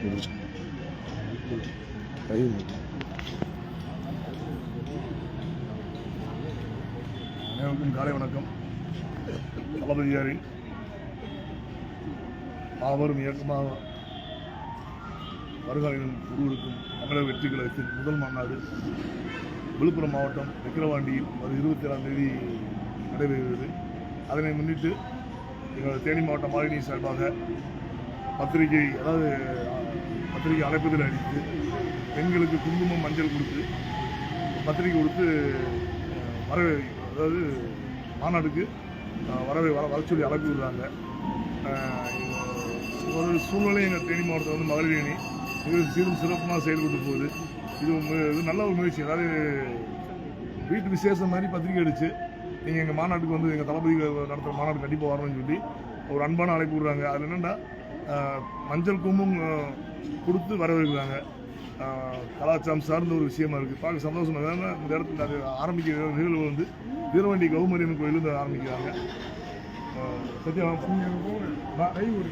அனைவருக்கும் காலை வணக்கம். தளபதியாரின் மாபெரும் இயக்கமாக வருகாலையில் உருவருக்கும் தமிழக வெற்றி கழகத்தின் முதல் மாநாடு விழுப்புரம் மாவட்டம் விக்கிரவாண்டியில் ஒரு இருபத்தி ஏழாம் தேதி நடைபெறுகிறது. அதனை முன்னிட்டு எங்களது தேனி மாவட்ட மாலினி சார்பாக பத்திரிகை அதாவது பத்திரிகை அழைப்புதல் அளித்து பெண்களுக்கு குங்குமம் மஞ்சள் கொடுத்து பத்திரிகை கொடுத்து அஹ், வர அதாவது மாநாடுக்கு வரவே வர வர சொல்லி அழைப்பு விடுறாங்க. ஒரு சூழ்நிலை எங்கள் தேனி மாவட்டத்தில் வந்து மகளிர் அணி. இது சீரும் சிறப்புமாக செயல்பட்டு போகுது. இது இது நல்ல ஒரு முயற்சி. அதாவது வீட்டு விசேஷம் மாதிரி பத்திரிக்கை அடிச்சு நீங்கள் எங்கள் மாநாட்டுக்கு வந்து எங்கள் தளபதி நடத்துகிற மாநாடு கண்டிப்பாக வரணும்னு சொல்லி ஒரு அன்பான அழைப்பு விடுறாங்க. அதில் என்னென்னா மஞ்சள் கும்பம் கொடுத்து வரவேற்கிறாங்க. கலாச்சாரம் சார்ந்த ஒரு விஷயமா இருக்குது பார்க்க சந்தோஷமா இருக்கு. ஏன்னா இந்த இடத்துல அது ஆரம்பிக்கிற நிகழ்வு வந்து வீரவண்டி கௌமரியம்மன் கோயிலிருந்து ஆரம்பிக்கிறாங்க. சத்யா ஒரு?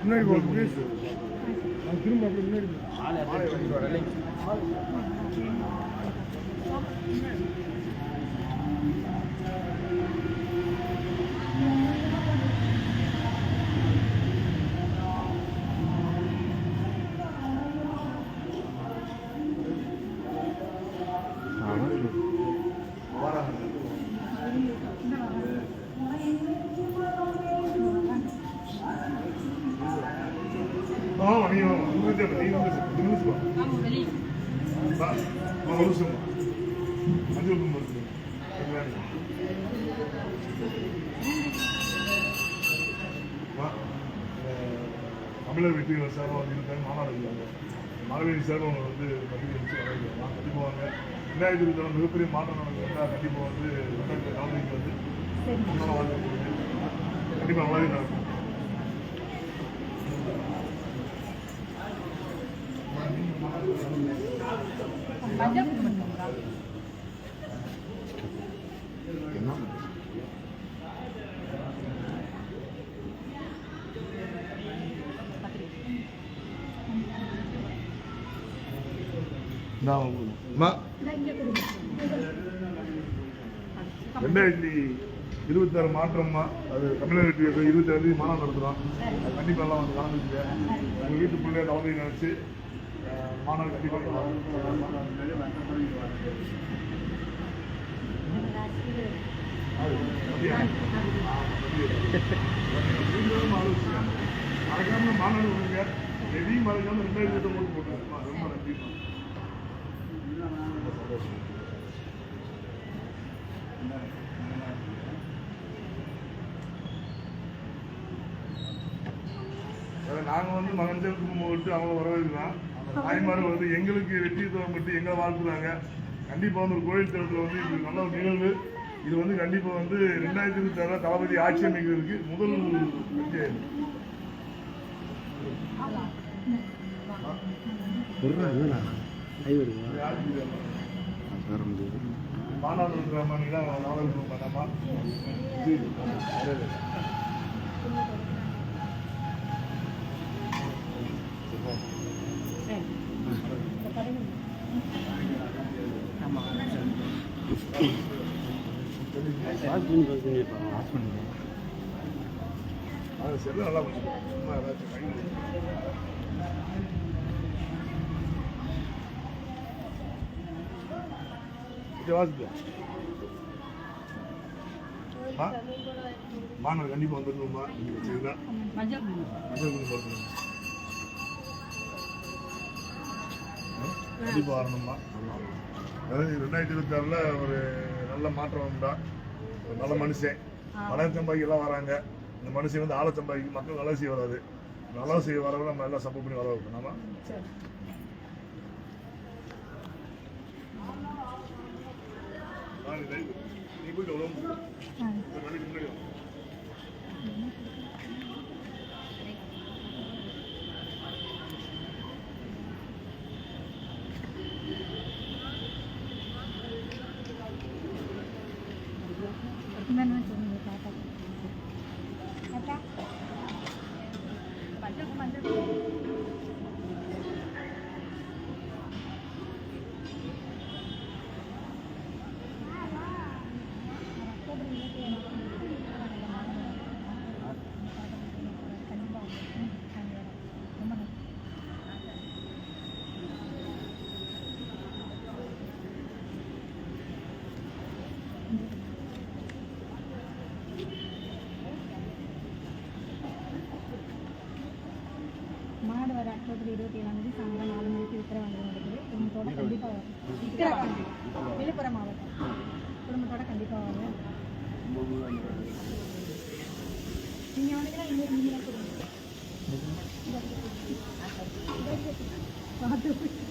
முன்னாடி திரும்ப முன்னாடி No, amigo, no te pedimos que se Vamos, Belín. Vamos, Belín. Vamos, Belín. தமிழர் வெற்றிகள் இருக்காங்க மாநாடு இருக்காங்க மகளிர் சார்பாக அவங்க வந்து பத்திரிகை வச்சு வரவேற்கிறாங்க கண்டிப்பாக வாங்க ரெண்டாயிரத்தி இருபத்தி நாலு மிகப்பெரிய மாற்றம் நடக்குதுன்னா கண்டிப்பாக வந்து ரெண்டாயிரத்தி நாளைக்கு வந்து முன்னாள் வாழ்க்கை கொடுங்க கண்டிப்பாக நல்லாவே நடக்கும். அம்மா ரெண்டாயிரத்தி இருபத்தி ஆறு மாற்றம்மா. அது தமிழக வெற்றி இயக்கம் இருபத்தி ஆறு தேதி மாநாடு நடத்துகிறோம் அது கண்டிப்பாக எல்லாம் வந்து கலந்துச்சுங்க எங்கள் வீட்டு பிள்ளைய தலைமை நினச்சி மாநாடு கண்டிப்பாக மறக்காம மாநாடு வருங்க எதையும் மறக்காம ரெண்டாயிரத்தி இருபத்தி ஒன்பது ரொம்ப நன்றிமா நாங்கள் வந்து மகன்கள் குடும்பம் விட்டு அவங்க வரவேற்கிறோம். தாய்மார்கள் வந்து எங்களுக்கு வெற்றி தோம் பெற்று எங்களை வாழ்த்துறாங்க. கண்டிப்பாக வந்து ஒரு கோயில் தளத்தில் வந்து இது நல்ல ஒரு நிகழ்வு. இது வந்து கண்டிப்பாக வந்து ரெண்டாயிரத்தி இருபத்தி ஆறுல தளபதி ஆட்சி அமைக்கிறதுக்கு முதல் வெற்றி இருக்கிற நீ தான் நாவல் பண்ணாமா அது சரி நல்லா பண்ணுங்க நல்லா மா மாணவர் கண்டிப்பாக வந்துடணுமா? சரிங்களா மஞ்சள் குடி போட்டுருங்க. கண்டிப்பாக வரணுமா? அதாவது ரெண்டாயிரத்தி இருபத்தி ஆறில் ஒரு நல்ல மாற்றம் உண்டா ஒரு நல்ல மனுஷன். பண சம்பாதிக்க எல்லாம் வராங்க. இந்த மனுஷன் வந்து ஆள சம்பாதிக்க மக்கள் நல்லா செய்ய வராது. நல்லா செய்ய வரவங்க நம்ம எல்லாம் சப்போர்ட் பண்ணி வர வைக்கணும் நீ போயிட்டு மாவட்டத்தில் இருபத்தி ஏழாம் தேதி சாயந்தரம் நாலு மணிக்கு விக்கிரவாண்டி நடக்குது குடும்பத்தோட கண்டிப்பாக வரும். விக்கிரவாண்டி விழுப்புரம் மாவட்டம். குடும்பத்தோட கண்டிப்பாக வாங்க நீங்கள் வந்தீங்கன்னா இன்னொரு நீங்கள் கொடுங்க. பார்த்து